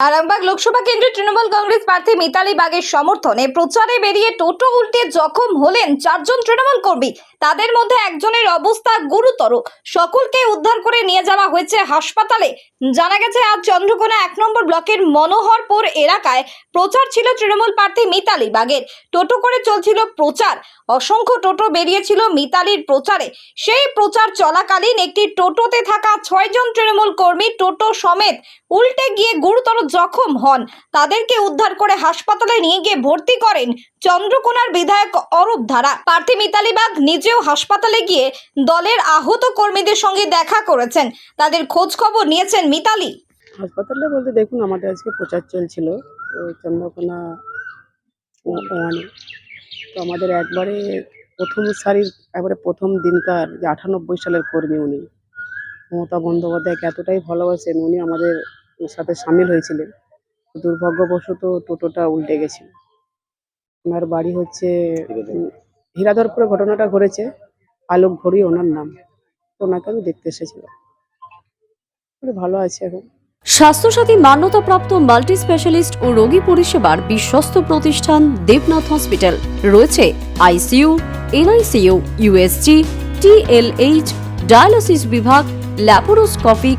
আরামবাগ লোকসভা কেন্দ্রের তৃণমূল কংগ্রেস প্রার্থী মিতালি বাগের সমর্থনে প্রচারে বেরিয়ে টোটো উল্টে জখম হলেন চারজন তৃণমূল কর্মী। তাদের মধ্যে একজনের অবস্থা গুরুতর। সকলকে উদ্ধার করে নিয়ে যাওয়া হয়েছে হাসপাতালে। জানা গেছে, আজ চন্দ্রকোনা এক নম্বর ব্লকের মনোহরপুর এলাকায় প্রচার ছিল তৃণমূল প্রার্থী মিতালি বাগের। টোটো করে চলছিল প্রচার। অসংখ্য টোটো বেরিয়েছিল মিতালির প্রচারে। সেই প্রচার চলাকালীন একটি টোটোতে থাকা ছয়জন তৃণমূল কর্মী টোটো সমেত উল্টে গিয়ে গুরুতর জখম হন। তাদেরকে উদ্ধার করে হাসপাতালে নিয়ে গিয়ে ভর্তি করেন চন্দ্রকোনার বিধায়ক অরূপ ধারা। প্রার্থী মিতালি বাগ নিজেও হাসপাতালে গিয়ে দলের আহত কর্মীদের সঙ্গে দেখা করেছেন। তাদের খোঁজ খবর নিয়েছেন মিতালি। হাসপাতালে বলতে দেখুন, আমাদের আজকে প্রচার চলছিল চন্দ্রকোনা ওয়ানে। তো আমাদের একবারে প্রথম সারির, একবারে প্রথম দিনকার যে আটানব্বই সালের কর্মী উনি, মমতা বন্দ্যোপাধ্যায়কে এতটাই ভালোবাসেন, উনি আমাদের সাথে সামিল হয়েছিলেন। দুর্ভাগ্যবশত টোটোটা উল্টে গেছিল ওনার বাড়ি হচ্ছে হীরাধরপুরে ঘটনাটা ঘটেছে। আলোক ঘড়ি ওনার নাম। তো ওনাকে আমি দেখতে এসেছিলাম। ভালো আছে এখন। স্বাস্থ্যসাথী মান্যতাপ্রাপ্ত মাল্টি স্পেশালিস্ট ও রোগী পরিষেবার বিশ্বস্ত প্রতিষ্ঠান দেবনাথ হসপিটাল। রয়েছে ICU NICU USG TLH dialysis বিভাগ ল্যাপারোস্কোপিক